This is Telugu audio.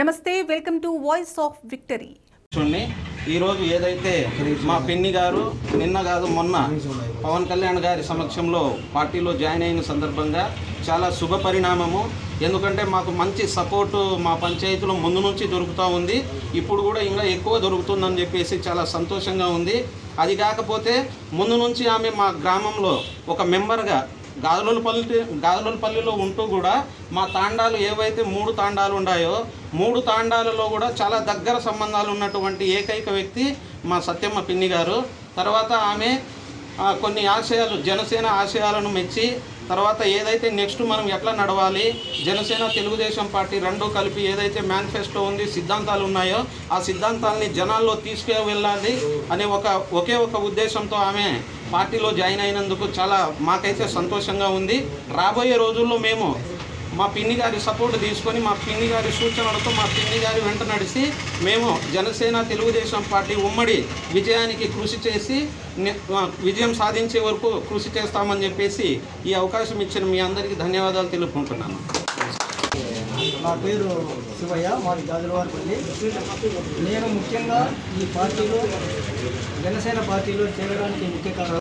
నమస్తే welcome to voice of victory. చూడండి ఈరోజు ఏదైతే మా పిన్ని గారు నిన్న కాదు మొన్న పవన్ కళ్యాణ్ గారి సమక్షంలో పార్టీలో జాయిన్ అయిన సందర్భంగా చాలా శుభ పరిణామము. ఎందుకంటే మాకు మంచి సపోర్టు మా పంచాయతీలో ముందు నుంచి దొరుకుతూ ఉంది. ఇప్పుడు కూడా ఇంకా ఎక్కువ దొరుకుతుందని చెప్పేసి చాలా సంతోషంగా ఉంది. అది కాకపోతే ముందు నుంచి ఆమె మా గ్రామంలో ఒక మెంబర్గా గాజులపల్లి గాజులపల్లిలో ఉంటూ కూడా మా తాండాలు ఏవైతే మూడు తాండాలు ఉన్నాయో మూడు తాండాలలో కూడా చాలా దగ్గర సంబంధాలు ఉన్నటువంటి ఏకైక వ్యక్తి మా సత్యమ్మ పిన్ని గారు. తర్వాత ఆమె కొన్ని ఆశయాలు జనసేన ఆశయాలను మెచ్చి తర్వాత ఏదైతే నెక్స్ట్ మనం ఎట్లా నడవాలి జనసేన తెలుగుదేశం పార్టీ రెండు కలిపి ఏదైతే మేనిఫెస్టో ఉంది సిద్ధాంతాలు ఉన్నాయో ఆ సిద్ధాంతాలని జనాల్లో తీసుకువెళ్ళాలి అనే ఒక ఒకే ఒక ఉద్దేశంతో ఆమె పార్టీలో జాయిన్ అయినందుకు చాలా మాకైతే సంతోషంగా ఉంది. రాబోయే రోజుల్లో మేము మా పిన్ని గారి సపోర్ట్ తీసుకొని మా పిన్ని గారి సూచనలతో మా పిన్ని గారి వెంట నడిచి మేము జనసేన తెలుగుదేశం పార్టీ ఉమ్మడి విజయానికి కృషి చేసి విజయం సాధించే వరకు కృషి చేస్తామని చెప్పేసి ఈ అవకాశం ఇచ్చిన మీ అందరికీ ధన్యవాదాలు తెలుపుకుంటున్నాను. నా పేరు శివయ్య మాది గాజులవారిపల్లి. నేను ముఖ్యంగా ఈ పార్టీలో జనసేన పార్టీలో చేరడానికి ముఖ్య కారణం